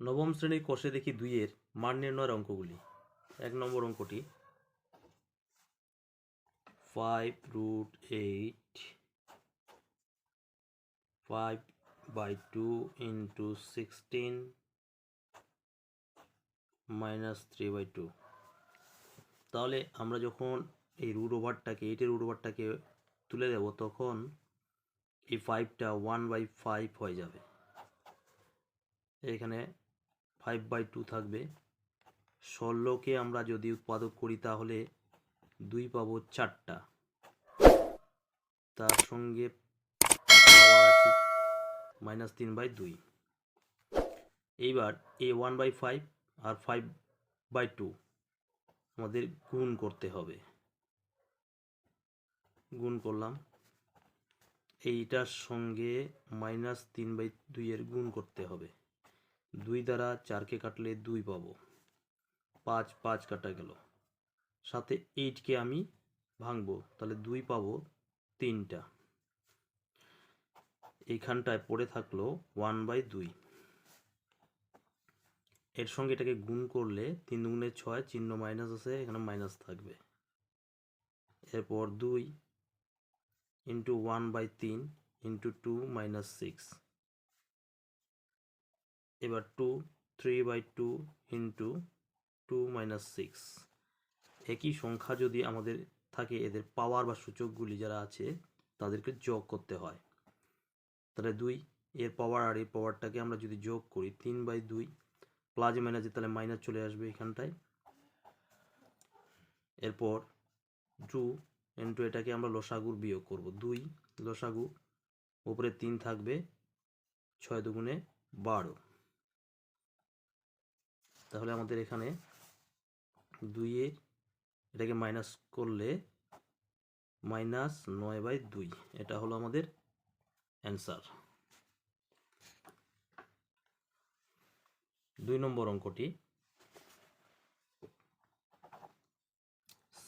নবম শ্রেণির কোষে দেখি দুইয়ের মান নির্ণয়ের অঙ্কগুলি। এক নম্বর অঙ্কটি five root eight five by two into sixteen minus three by two তাহলে আমরা যখন এই রুট ওভারটাকে এইটের রুট ওভারটাকে তুলে দেব, তখন এই ফাইভটা ওয়ান বাই ফাইভ হয়ে যাবে। এখানে ফাইভ বাই টু থাকবে। ষোলোকে আমরা যদি উৎপাদক করি তাহলে দুই পাবো চারটা। তার সঙ্গে মাইনাস তিন বাই দুই। এইবার এ ওয়ান বাই ফাইভ আর ফাইভ বাই টু আমাদের গুণ করতে হবে। গুণ করলাম। এইটার সঙ্গে মাইনাস তিন বাই দুইয়ের গুণ করতে হবে। দুই দ্বারা চারকে কাটলে দুই পাবো। পাঁচ পাঁচ কাটা গেল। সাথে এইটকে আমি ভাঙবো, তাহলে দুই পাবো তিনটা। এইখানটায় পড়ে থাকল ওয়ান বাই দুই। এর সঙ্গে এটাকে গুণ করলে তিন দুগুণে ছয়, চিহ্ন মাইনাস আছে, এখানে মাইনাস থাকবে। এরপর দুই ইন্টু ওয়ান বাই তিন ইন্টু টু মাইনাস সিক্স এবার two three by two into two minus six একই সংখ্যা যদি আমাদের থাকে, এদের পাওয়ার বা সূচকগুলি যারা আছে, তাদেরকে যোগ করতে হয়। তাহলে দুই, এর পাওয়ার আর এই পাওয়ারটাকে আমরা যদি যোগ করি, তিন বাই দুই প্লাজে মাইনাসে তাহলে মাইনাস চলে আসবে এখানটায়। এরপর টু ইন্টু এটাকে আমরা লসাগুর বিয়োগ করব। দুই, লসাগু, উপরে তিন থাকবে, ছয় দুগুণে বারো। তাহলে আমাদের এখানে দুইয়ে এটাকে মাইনাস করলে মাইনাস নয় বাই দুই। এটা হলো আমাদের অ্যান্সার দুই নম্বর অঙ্কটি।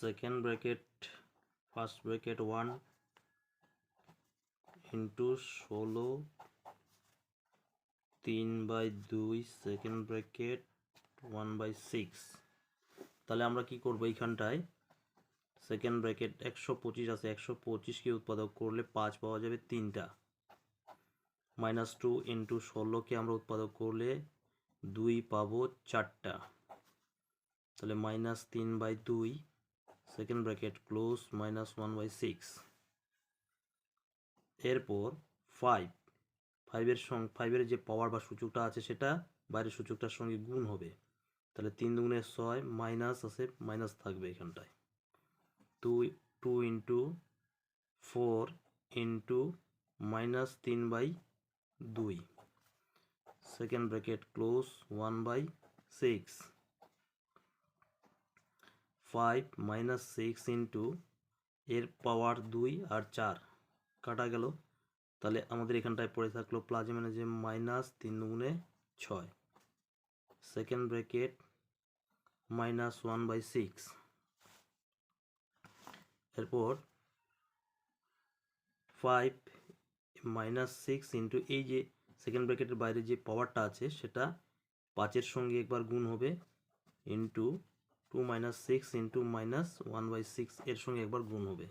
Second bracket first bracket one into ষোলো, তিন বাই দুই second bracket one by six তাহলে আমরা কি করব এইখানটায়? সেকেন্ড ব্র্যাকেট একশো পঁচিশ আছে। একশো পঁচিশকে উৎপাদক করলে পাঁচ পাওয়া যাবে তিনটা। মাইনাস টু ইন্টু ষোলোকে আমরা উৎপাদক করলে দুই পাবো চারটা। তাহলে মাইনাস তিন বাই দুই। Second bracket close minus one by six এরপর ফাইভ ফাইভের সঙ্গে ফাইভের যে পাওয়ার বা সূচকটা আছে সেটা বাইরের সূচকটার সঙ্গে গুণ হবে। তাহলে তিন দুগুণে ছয় মাইনাস আছে মাইনাস থাকবে এখানটায়। Two two into four into minus তিন বাই দুই। Second bracket close one by six five minus six into এর পাওয়ার দুই আর চার। কাটা গেল। তাহলে আমাদের এখানটায় পড়ে থাকল প্লাজে মানে যে মাইনাস তিন দুগুণে ছয়। Second bracket minus one by six এরপর ফাইভ মাইনাস সিক্স ইন্টু এই যে সেকেন্ড ব্র্যাকেটের বাইরে যে পাওয়ারটা আছে, সেটা পাঁচের সঙ্গে একবার গুণ হবে into two minus six into minus one by six এর সঙ্গে একবার গুণ হবে।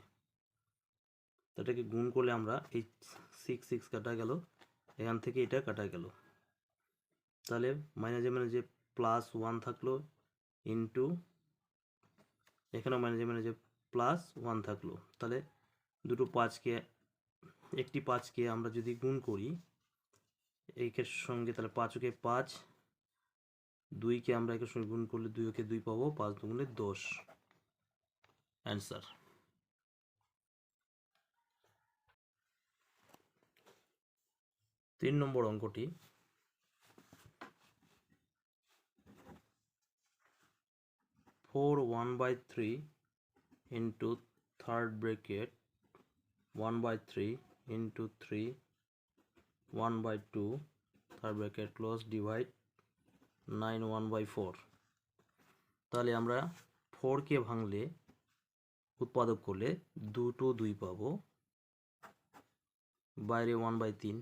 এটাকে গুণ করলে আমরা এই সিক্স সিক্স কাটা গেল, এখান থেকে এটা কাটা গেল। তাহলে মাইনাসে যে প্লাস ওয়ান থাকল ইন্টু এখানেও মাইনাসে যে প্লাস ওয়ান থাকল। তাহলে দুটো পাঁচকে, একটি পাঁচকে আমরা যদি গুণ করি, একের সঙ্গে তাহলে পাঁচ ওকে পাঁচ, দুইকে আমরা একের সঙ্গে গুণ করলে দুই ওকে দুই পাবো, পাঁচ দুগুণে দশ। অ্যান্সার তিন নম্বর অঙ্কটি four one by three into third bracket one by three into three one by two third bracket close divide nine one by four. তাহলে আমরা ফোরকে ভাঙলে উৎপাদক করলে দুটো দুই পাবো, বাইরে ওয়ান বাই তিন,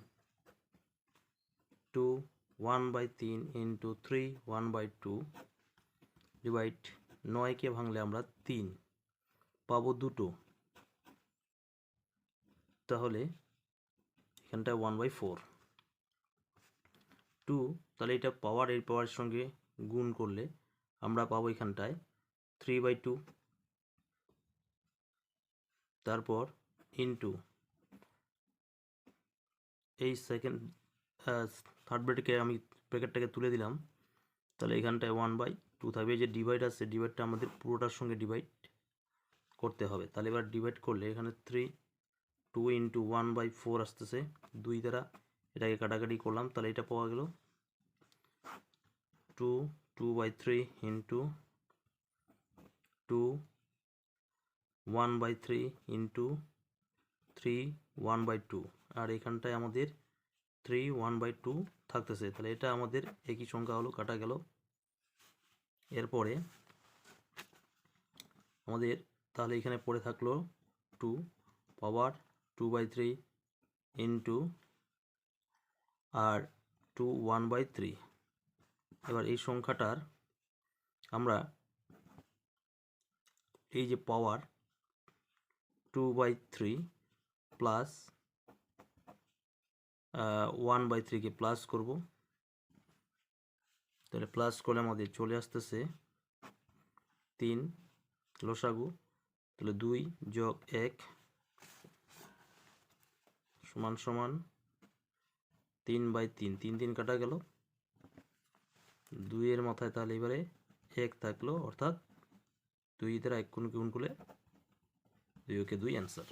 টু ওয়ান বাই তিন into three one by two, divide নয়কে ভাঙলে আমরা তিন। পাবো দুটো। তাহলে এখানটায় ওয়ান বাই ফোর টু তাহলে এটা পাওয়ার এই পাওয়ারের সঙ্গে গুণ করলে আমরা পাবো এখানটায় থ্রি বাই টু তারপর ইন্টু এই সেকেন্ড থার্ড ব্রেকেটকে আমি ব্রেকেটটাকে তুলে দিলাম। তাহলে এখানটায় ওয়ান বাই টু থাকবে যে ডিভাইড আছে ডিভাইডটা আমাদের পুরোটার সঙ্গে ডিভাইড করতে হবে। তাহলে এবার ডিভাইড করলে এখানে three two into one by four আসতেছে। দুই দ্বারা এটাকে কাটাকাটি করলাম, তাহলে এটা পাওয়া গেল two two by three into two one by three into three one by two আর এখানটায় আমাদের থ্রি ওয়ান বাই টু থাকতেছে। তাহলে এটা আমাদের একই সংখ্যা হলো, কাটা গেল। এরপরে আমাদের তাহলে এখানে পড়ে থাকল two power two by three into R two one by three. এবার এই সংখ্যাটার আমরা এই যে power two by three plus one by থ্রিকে plus করব। তাহলে প্লাস করলে আমাদের চলে আসতেছে তিন, লসাগু, তাহলে দুই যোগ এক সমান সমান তিন বাই তিন তিন তিন কাটা গেল। দুইয়ের মাথায় তাহলে এবারে এক থাকল, অর্থাৎ দুই দ্বারা এক গুণ গুণ করলে দুই ওকে দুই অ্যান্সার